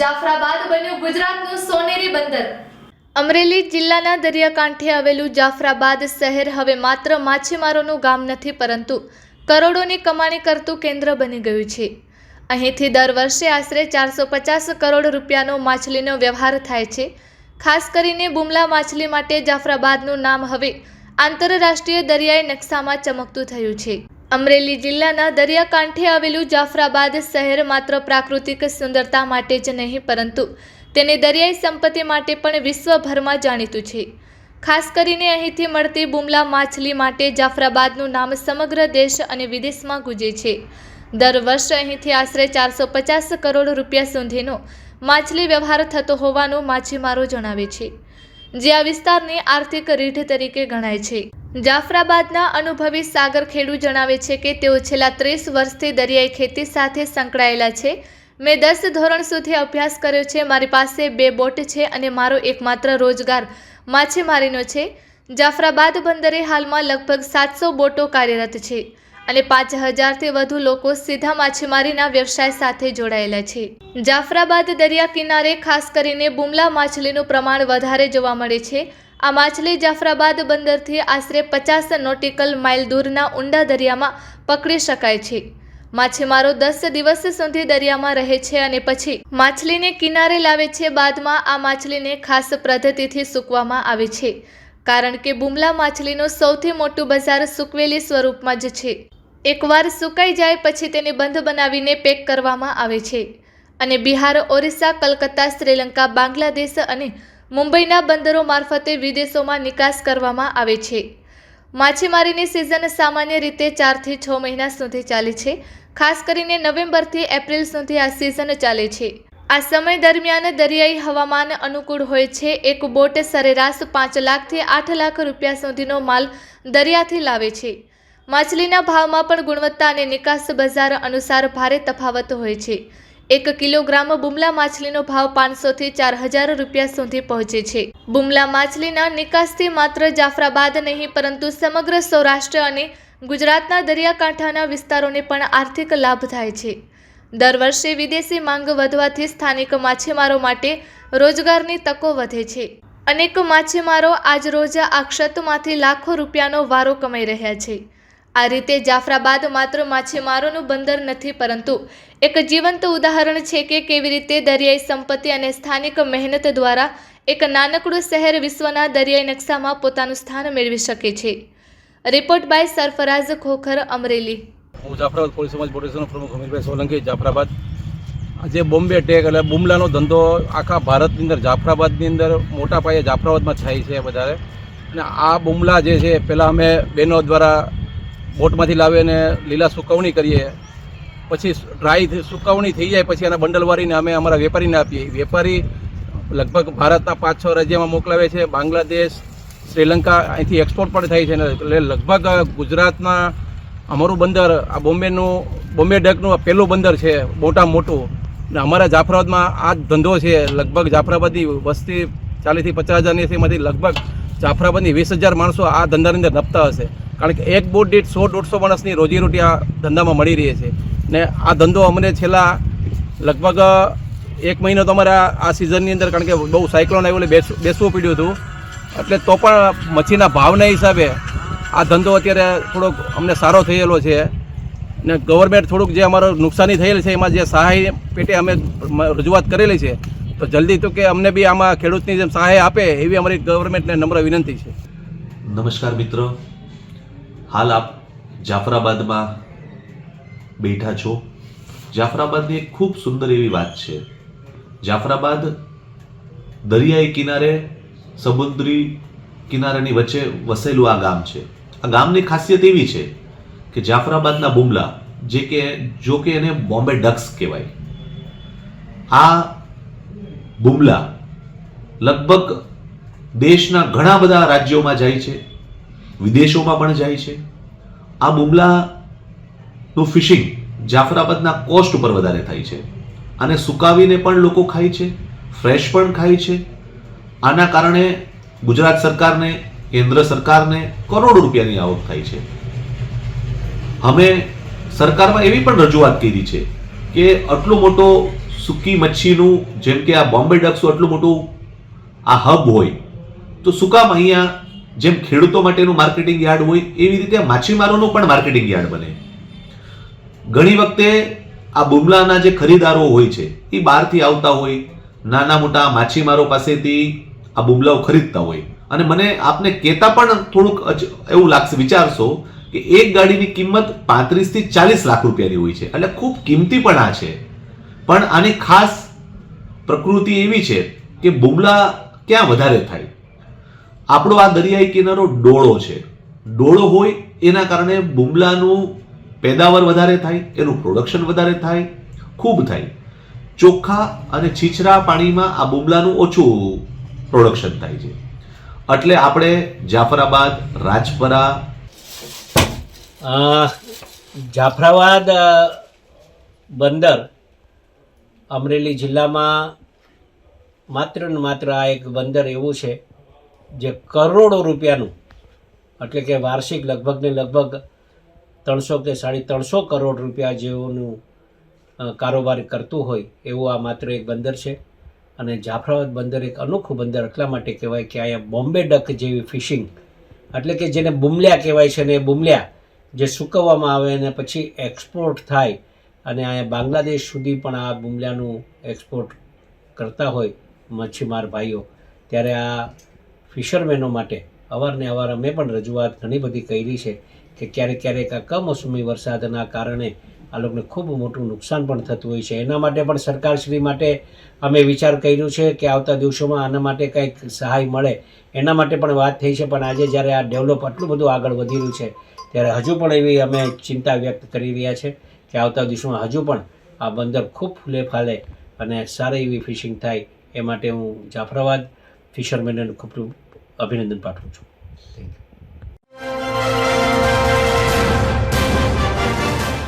જાફરાબાદ બન્યું ગુજરાતનું સોનેરી બંદર. અમરેલી જિલ્લાના દરિયાકાંઠે આવેલું જાફરાબાદ શહેર હવે માત્ર માછીમારોનું ગામ નથી, પરંતુ કરોડોની કમાણી કરતું કેન્દ્ર બની ગયું છે. અહીંથી દર વર્ષે આશરે ચારસો પચાસ કરોડ રૂપિયાનો માછલીનો વ્યવહાર થાય છે. ખાસ કરીને બુમલા માછલી માટે જાફરાબાદનું નામ હવે આંતરરાષ્ટ્રીય દરિયાઈ નકશામાં ચમકતું થયું છે. અમરેલી જિલ્લાના દરિયાકાંઠે આવેલું જાફરાબાદ શહેર માત્ર પ્રાકૃતિક સુંદરતા માટે જ નહીં, પરંતુ તેને દરિયાઈ સંપત્તિ માટે પણ વિશ્વભરમાં જાણીતું છે. ખાસ કરીને અહીંથી મળતી બુમલા માછલી માટે જાફરાબાદનું નામ સમગ્ર દેશ અને વિદેશમાં ગુંજે છે. દર વર્ષ અહીંથી આશરે ચારસો પચાસ કરોડ રૂપિયા સુધીનો માછલી વ્યવહાર થતો હોવાનું માછીમારો જણાવે છે, જે આ વિસ્તારની આર્થિક રીઢ તરીકે ગણાય છે. જાફરાબાદના અનુભવી સાગર ખેડુ જણાવે છે કે તેઓ છેલ્લા ત્રીસ વર્ષથી દરિયાઈ ખેતી સાથે સંકળાયેલા છે. મેં દસ ધોરણ સુધી અભ્યાસ કર્યો છે. મારી પાસે બે બોટ છે અને મારો એકમાત્ર રોજગાર માછીમારીનો છે. જાફરાબાદ બંદરે હાલમાં લગભગ સાતસો બોટો કાર્યરત છે અને પાંચ હજારથી વધુ લોકો સીધા માછીમારીના વ્યવસાય સાથે જોડાયેલા છે. જાફરાબાદ દરિયા કિનારે ખાસ કરીને બુમલા માછલીનું પ્રમાણ વધારે જોવા મળે છે. આ માછલી જાફરાબાદ બંદરથી આશરે પચાસ નોટિકલ માઇલ દૂરના ઊંડા દરિયામાં પકડી શકાય છે. માછીમારો દસ દિવસ સુધી દરિયામાં રહે છે અને પછી માછલીને કિનારે લાવે છે. બાદમાં આ માછલીને ખાસ પદ્ધતિથી સૂકવામાં આવે છે, કારણ કે બુમલા માછલીનું સૌથી મોટું બજાર સૂકવેલી સ્વરૂપમાં જ છે. એકવાર સુકાઈ જાય પછી તેને બંધ બનાવીને પેક કરવામાં આવે છે. અને બિહાર, ઓરિસ્સા, કલકત્તા, શ્રીલંકા, બાંગ્લાદેશ અને મુંબઈના બંદરો મારફતે વિદેશોમાં નિકાસ કરવામાં આવે છે. માછીમારીની સિઝન સામાન્ય રીતે ચારથી છ મહિના સુધી ચાલે છે. ખાસ કરીને નવેમ્બરથી એપ્રિલ સુધી આ સિઝન ચાલે છે. આ સમય દરમિયાન દરિયાઈ હવામાન અનુકૂળ હોય છે. એક બોટ સરેરાશ પાંચ લાખથી આઠ લાખ રૂપિયા સુધીનો માલ દરિયાથી લાવે છે. માછલીના ભાવમાં પણ ગુણવત્તા અને નિકાસ બજાર અનુસાર ભારે તફાવત હોય છે. એક કિલોગ્રામ બુમલા માછલીનો ભાવ પાંચસોથી ચાર હજાર રૂપિયા સુધી પહોંચે છે. બુમલા માછલીના નિકાસથી માત્ર જાફરાબાદ નહીં, પરંતુ સમગ્ર સૌરાષ્ટ્ર અને ગુજરાતના દરિયાકાંઠાના વિસ્તારોને પણ આર્થિક લાભ થાય છે. દર વર્ષે વિદેશી માંગ વધવાથી સ્થાનિક માછીમારો માટે રોજગારની તકો વધે છે. અનેક માછીમારો આજરોજ આ ક્ષતમાંથી લાખો રૂપિયાનો વારો કમાઈ રહ્યા છે. આ રીતે જાફરાબાદ માત્ર માછીમારોનું બંદર નથી, પરંતુ એક જીવંત ઉદાહરણ છે કે કેવી રીતે દરિયાઈ સંપત્તિ અને સ્થાનિક મહેનત દ્વારા એક નાનકડું શહેર વિશ્વના દરિયાઈ નકશામાં પોતાનું સ્થાન મેળવી શકે છે. Report by Sarfaraz Khokhar, Amreli. હું જાફરાબાદ પોલીસ સમાજ પ્રોટેક્શનનો પ્રમુખ અમીરભાઈ સોલંકી, જાફરાબાદ. આજે બોમ્બે ટેક એટલે બુમલાનો ધંધો આખા ભારતની અંદર, જાફરાબાદની અંદર મોટા પાયે જાફરાબાદમાં થાય છે વધારે. અને આ બુમલા જે છે, પહેલાં અમે બહેનો દ્વારા બોટમાંથી લાવીને લીલા સુકવણી કરીએ. પછી ડ્રાય સુકવણી થઈ જાય પછી એના બંડલ વાળીને અમે અમારા વેપારીને આપીએ. વેપારી લગભગ ભારતના પાંચ છ રાજ્યમાં મોકલાવે છે. બાંગ્લાદેશ, શ્રીલંકા અહીંથી એક્સપોર્ટ પણ થાય છે એટલે લગભગ ગુજરાતના અમારું બંદર, આ બોમ્બેનું, બોમ્બે ડકનું પહેલું બંદર છે, મોટા મોટું. ને અમારા જાફરાબાદમાં આ જ ધંધો છે. લગભગ જાફરાબાદની વસ્તી ચાલીસથી પચાસ હજારની એમાંથી લગભગ જાફરાબાદની વીસ હજાર માણસો આ ધંધાની અંદર નપતા હશે. કારણ કે એક બોટ દીઠ સો દોઢસો માણસની રોજીરોટી આ ધંધામાં મળી રહી છે. ને આ ધંધો અમને છેલ્લા લગભગ એક મહિનો તો અમારે આ- સિઝનની અંદર કારણ કે બહુ સાયક્લોન આવ્યું એટલે બેસવું પડ્યું હતું. એટલે તો પણ મચ્છીના ભાવના હિસાબે આ ધંધો અત્યારે થોડોક અમને સારો થયેલો છે. ને ગવર્મેન્ટ થોડુંક જે અમારો નુકસાની થયેલ છે, એમાં જે સહાય પેટે અમે રજૂઆત કરેલી છે તો જલ્દી તો કે અમને બી આમાં ખેડૂતની જેમ સહાય આપે એવી અમારી ગવર્મેન્ટને નમ્ર વિનંતી છે. નમસ્કાર મિત્રો. હાલ આપ જાફરાબાદમાં બેઠા છો. જાફરાબાદની એક ખૂબ સુંદર એવી વાત છે. જાફરાબાદ દરિયાઈ કિનારે, સમુદ્રી કિનારાની વચ્ચે વસેલું આ ગામ છે. આ ગામની ખાસિયત એવી છે કે જાફરાબાદના બુમલા, જે કે જો કે એને બોમ્બે ડક્સ કહેવાય. આ બુમલા લગભગ દેશના ઘણા બધા રાજ્યોમાં જાય છે, વિદેશોમાં પણ જાય છે. આ બુમલાનું ફિશિંગ જાફરાબાદના કોસ્ટ ઉપર વધારે થાય છે. અને સુકાવીને પણ લોકો ખાય છે, ફ્રેશ પણ ખાય છે. આના કારણે ગુજરાત સરકારને, કેન્દ્ર સરકારને કરોડો રૂપિયાની આવક થાય છે. અમે સરકારમાં એવી પણ રજૂઆત કરી છે કે આટલો મોટો સૂકી મચ્છીનું જેમ કે આ બોમ્બે ડક્સનું આટલું મોટું આ હબ હોય, તો શું કામ અહીંયા જેમ ખેડૂતો માટેનું માર્કેટિંગ યાર્ડ હોય, એવી રીતે માછીમારોનું પણ માર્કેટિંગ યાર્ડ બને. ઘણી વખતે આ બુમલાના જે ખરીદારો હોય છે, એ બહારથી આવતા હોય, નાના મોટા માછીમારો પાસેથી આ બુમલાઓ ખરીદતા હોય. અને મને આપને કહેતા પણ થોડુંક એવું લાગશે, વિચારશો કે એક ગાડીની કિંમત પાંત્રીસથી ચાલીસ લાખ રૂપિયાની હોય છે. એટલે ખૂબ કિંમતી પણ આ છે. પણ આની ખાસ પ્રકૃતિ એવી છે કે બુમલા ક્યાં વધારે થાય? આપણો આ દરિયાઈ કિનારો ડોળો છે. ડોળો હોય એના કારણે બુમલાનું પેદાવાર વધારે થાય, એનું પ્રોડક્શન વધારે થાય, ખૂબ થાય. ચોખ્ખા અને છીછરા પાણીમાં આ બુમલાનું ઓછું પ્રોડક્શન થાય છે. એટલે આપણે જાફરાબાદ, રાજપરા જાફરાબાદ બંદર અમરેલી જિલ્લામાં માત્ર ને માત્ર આ એક બંદર એવું છે જે કરોડો રૂપિયાનું, એટલે કે વાર્ષિક લગભગ ને લગભગ ત્રણસો કે સાડી ત્રણસો કરોડ રૂપિયા જેવુંનું કારોબાર કરતું હોય એવું આ માત્ર એક બંદર છે. અને જાફરાબાદ બંદર એક અનોખું બંદર એટલા માટે કહેવાય કે અહીંયા બોમ્બે ડક જેવી ફિશિંગ, એટલે કે જેને બુમલ્યા કહેવાય છે ને એ બુમલ્યા જે સૂકવવામાં આવે અને પછી એક્સપોર્ટ થાય અને અહીંયા બાંગ્લાદેશ સુધી પણ આ બુમલાનું એક્સપોર્ટ કરતા હોય મચ્છીમાર ભાઈઓ, ત્યારે આ ફિશરમેનો માટે અવારને અવાર અમે પણ રજૂઆત ઘણી બધી કરી છે કે ક્યારેક ક્યારેક આ કમોસમી વરસાદના કારણે આ લોકોને ખૂબ મોટું નુકસાન પણ થતું હોય છે. એના માટે પણ સરકારશ્રી માટે અમે વિચાર કર્યો છે કે આવતા દિવસોમાં આના માટે કંઈક સહાય મળે. એના માટે પણ વાત થઈ છે, પણ આજે જ્યારે આ ડેવલપ આટલું બધું આગળ વધી રહ્યું છે, ત્યારે હજુ પણ એવી અમે ચિંતા વ્યક્ત કરી રહ્યા છે. કે આવતા દિવસોમાં હજુ પણ આ બંદર ખૂબ ફૂલે ફાલે અને સારી એવી ફિશિંગ થાય એ માટે હું જાફરાબાદ ફિશરમેનને ખૂબ અભિનંદન પાઠવું છું. Thank you